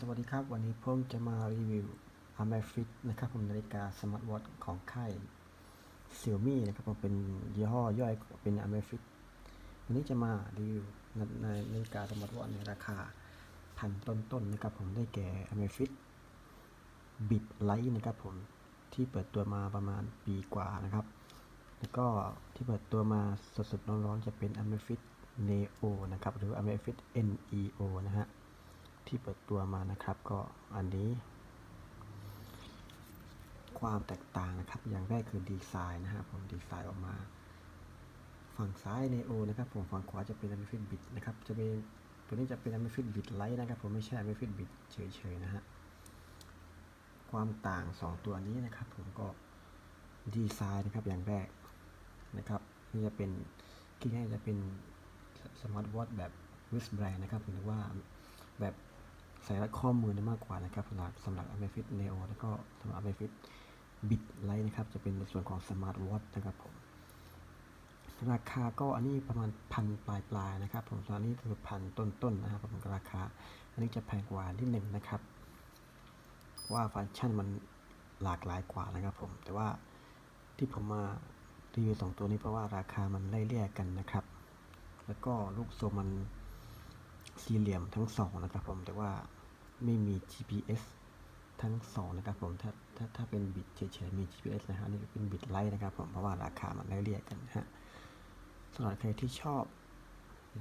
สวัสดีครับ วันนี้ผมจะมารีวิว a m a f i t นะครับผมนาฬิกาสมาร์ทวอทของค่าย Xiaomi นะครับผมเป็นยี่ห้อย่อยเป็น a m a f i t วันนี้จะมารีวิวในนาฬิกาสมาร์ทวอทในราคาพันต้นๆนะครับผมได้แก่ a m a f i t Bit Lite นะครับผมที่เปิดตัวมาประมาณปีกว่านะครับ แล้วก็ที่เปิดตัวมาสดๆร้อนๆจะเป็น a m a f i t Neo นะครับหรือ a m a f i t Neo นะฮะ ที่เปิดตัวมานะครับ ก็อันนี้ ความแตกต่างนะครับ อย่างแรกคือดีไซน์นะครับผมดีไซน์ออกมา ฝั่งซ้าย Neo นะครับ ผมฝั่งขวาจะเป็น Amazfit Bit นะครับ จะเป็นตัวนี้จะเป็น Amazfit Bit Lite นะครับ ผมไม่ใช่ Amazfit Bit เฉยๆนะฮะความต่าง 2 ตัวนี้นะครับ ผมก็ดีไซน์นะครับอย่างแรกนะครับนี่จะเป็นที่ให้จะเป็นสมาร์ทวอทแบบ wristband นะครับหรือว่าแบบ ใส่รัดข้อมือมากกว่านะครับสำหรับสำหรับ Amazfit Neo แล้วก็สำหรับ Amazfit Bit Lite นะครับ จะเป็นในส่วนของ Smart Watch นะครับผม ราคาก็อันนี้ประมาณพันปลายปลายๆนะครับ ผมตอนนี้คือพันต้นๆนะครับผมราคา อันนี้จะแพงกว่าที่หนึ่งนะครับ ว่าฟังก์ชันมันหลากหลายกว่านะครับผม แต่ว่าที่ผมมารีวิวสองตัวนี้เพราะว่าราคามันไล่เลี่ยกันนะครับ แล้วก็ลูกโซ่มัน สี่เหลี่ยมทั้งสองนะครับผมแต่ว่าไม่มี GPS ทั้งสองนะครับผมถ้าถ้าถ้าเป็นบิตเฉยๆมี GPS นะฮะนี่เป็นบิตไลท์นะครับผมเพราะว่าราคามันไล่เลี่ยกันฮะสำหรับใครที่ชอบ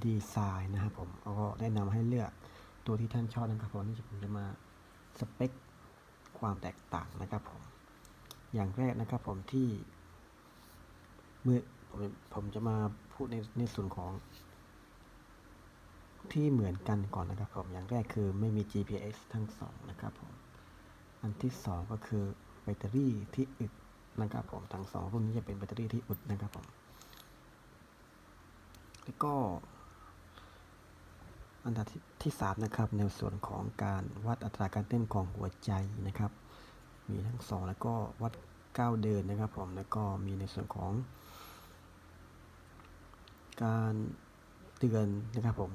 ดีไซน์นะครับผมก็แนะนำให้เลือกตัวที่ท่านชอบนะครับผมนี่ผมจะมาสเปคความแตกต่างนะครับผมอย่างแรกนะครับผมที่เมื่อผมผมจะมาพูดในในส่วนของ ที่เหมือนกันก่อนนะครับผมอย่างแรกคือไม่มี GPS ทั้งสองนะครับผมอันที่สองก็คือแบตเตอรี่ที่อึดนะครับผมทั้งสองรุ่นนี้จะเป็นแบตเตอรี่ที่อึดนะครับผมแล้วก็อันดับที่ที่สามนะครับในส่วนของการวัดอัตราการเต้นของหัวใจนะครับ มีทั้งสองแล้วก็วัดก้าวเดินนะครับผมแล้วก็มีในส่วนของ การเตือนนะครับผม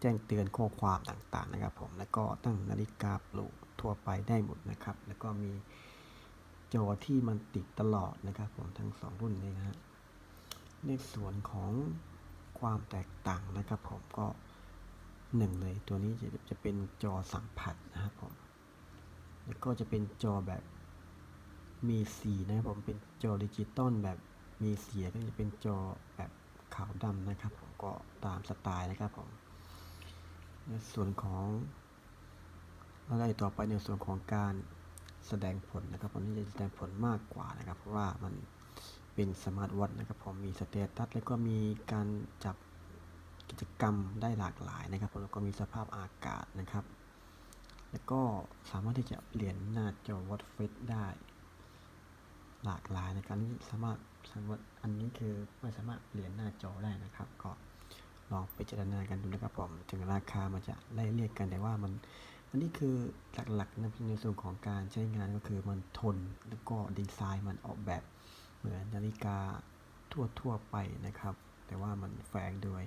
แจ้งเตือนข้อความต่างๆนะครับ ผมแล้วก็ตั้งนาฬิกาปลุกทั่วไปได้หมดนะครับ แล้วก็มีจอที่มันติดตลอดนะครับ ผมทั้งสองรุ่นนี้นะฮะในส่วนของความแตกต่างนะครับ ผมก็หนึ่งเลยตัวนี้จะจะเป็นจอสัมผัสนะครับผมแล้วก็จะเป็นจอแบบมีสีนะครับผมเป็นจอดิจิตอลแบบมีเสียก็จะเป็นจอแบบขาวดำนะครับ ผมก็ตามสไตล์นะครับผม ในส่วนของอะไรต่อไปในส่วนของการแสดงผลนะครับผมนี่จะแสดงผลมากกว่านะครับ เพราะว่ามันเป็นสมาร์ทวอทนะครับผมมีสเตตัสแล้วก็มีการจับกิจกรรมได้หลากหลายนะครับผมแล้วก็มีสภาพอากาศนะครับ แล้วก็สามารถที่จะเปลี่ยนหน้าจอวอทเฟสได้ หลากหลายในการสามารถสามารถอันนี้คือไม่สามารถเปลี่ยนหน้าจอได้นะครับก็ ลองไปเจารณากันดูนะครับผมถึงราคามันจะไล่เรียกกันแต่ว่ามัน อันนี้คือหลักๆนะในส่วนของการใช้งานก็คือมันทนแล้วก็ดีไซน์มันออกแบบเหมือนนาฬิกาทั่วๆไปนะครับ แต่ว่ามันแฝงด้วย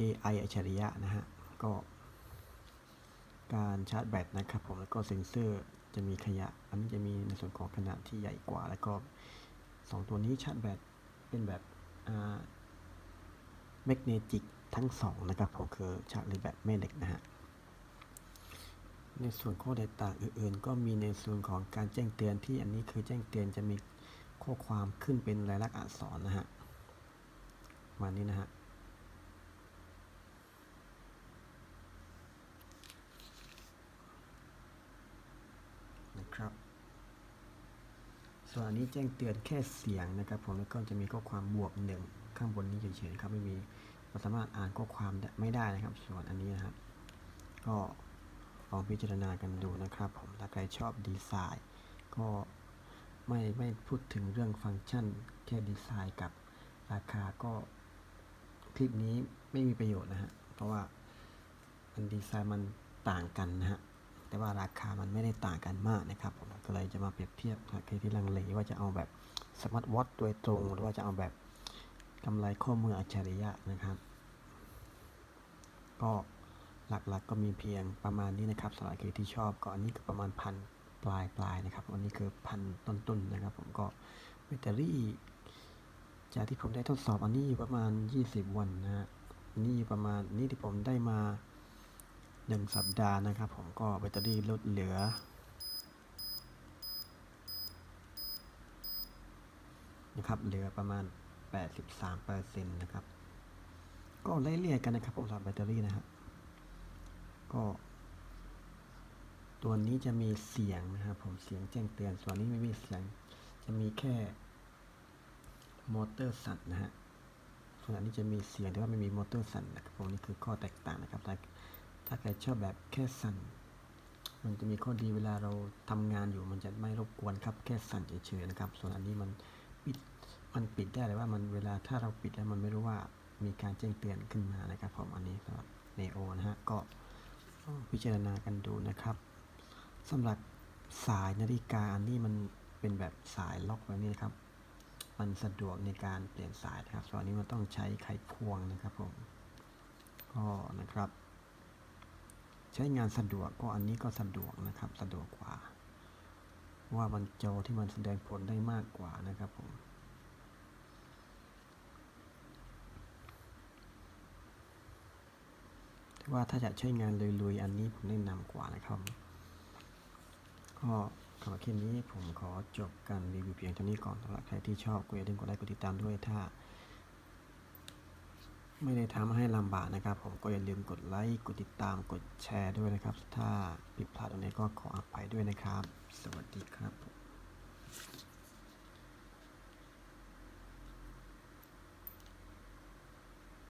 AI อัจฉริยะนะฮะ ก็ การชาร์จแบตนะครับผมแล้วก็เซ็นเซอร์จะมีขยะ อันนี้จะมีในส่วนของขนาดที่ใหญ่กว่า แล้วก็สองตัวนี้ชาร์จแบตเป็นแบบอ่า แมกเนติกทั้งสองนะครับผมคือชาร์จในแบบแม่เหล็กนะฮะในส่วนข้อแตกต่างอื่นๆ ก็มีในส่วนของการแจ้งเตือนที่อันนี้คือแจ้งเตือนจะมีข้อความขึ้นเป็นลายลักษณ์อักษรนะฮะประมานี้นะฮะนะครับ ส่วนอันนี้แจ้งเตือนแค่เสียงนะครับผมแล้วก็จะมีข้อความบวกหนึ่ง ข้างบนนี้เฉยๆครับไม่มีเราสามารถอ่านข้อความไม่ได้นะครับ ส่วนอันนี้นะครับก็ลองพิจารณากันดูนะครับ ผมถ้าใครชอบดีไซน์ ก็ไม่ไม่พูดถึงเรื่องฟังก์ชัน แค่ดีไซน์กับราคาก็คลิปนี้ไม่มีประโยชน์นะฮะเพราะว่ามันดีไซน์มันต่างกันนะฮะแต่ว่าราคามันไม่ได้ต่างกันมากนะครับผมก็เลยจะมาเปรียบเทียบกับใครที่ลังเลว่าจะเอาแบบสมาร์ทวอทโดยตรงหรือว่าจะเอาแบบ กำไรข้อมืออัจฉริยะนะครับ ก็หลักๆก็มีเพียงประมาณนี้นะครับสำหรับใครที่ชอบก็อันนี้ก็ประมาณพันปลายปลายๆนะครับอันนี้คือพันต้นๆนะครับ ผมก็แบตเตอรี่จากที่ผมได้ทดสอบอันนี้อยู่ประมาณ 20 วันนะฮะนี่ประมาณนี่ที่ผมได้มาหนึ่งสัปดาห์นะครับ ผมก็แบตเตอรี่ลดเหลือ นะครับเหลือประมาณ 83เปอร์เซ็นต์นะครับ ก็ไล่เลี่ยกันนะครับสำหรับแบตเตอรี่นะฮะก็ ตัวนี้จะมีเสียงนะครับผมเสียงแจ้งเตือน ส่วนนี้ไม่มีเสียง จะมีแค่มอเตอร์สั่นนะฮะส่วนอันนี้จะมีเสียงแต่ว่าไม่มีมอเตอร์สั่นนะครับผมนี่คือข้อแตกต่างนะครับถ้าถ้าใครชอบแบบแค่สั่น มันจะมีข้อดีเวลาเราทำงานอยู่มันจะไม่รบกวนครับ แค่สั่นเฉยๆนะครับ ส่วนอันนี้มันปิด มันปิดได้เลยว่ามันเวลาถ้าเราปิดแล้วมันไม่รู้ว่ามีการแจ้งเตือนขึ้นมานะครับผมอันนี้สำหรับเนโอนะฮะก็พิจารณากันดูนะครับสำหรับสายนาฬิกาอันนี้มันเป็นแบบสายล็อกแบบนี้นะครับ มันสะดวกในการเปลี่ยนสายนะครับส่วนนี้มันต้องใช้ไขควงนะครับผมก็นะครับ ใช้งานสะดวกก็อันนี้ก็สะดวกนะครับสะดวกกว่า ว่ามันโจอที่มันแสดงผลได้มากกว่านะครับผม ว่าถ้าจะใช้งานลุยๆ อันนี้ผมแนะนำกว่านะครับ ก็สำหรับคลิปนี้ผมขอจบการรีวิวเพียงเท่านี้ก่อนสำหรับใครที่ชอบก็อย่าลืมกดไลค์กดติดตามด้วยถ้า ไม่ได้ทำให้ลำบากนะครับ ผมก็อย่าลืมกดไลค์กดติดตามกดแชร์ด้วยนะครับ ถ้าผิดพลาดตรงไหนก็ขออภัยด้วยนะครับ สวัสดีครับ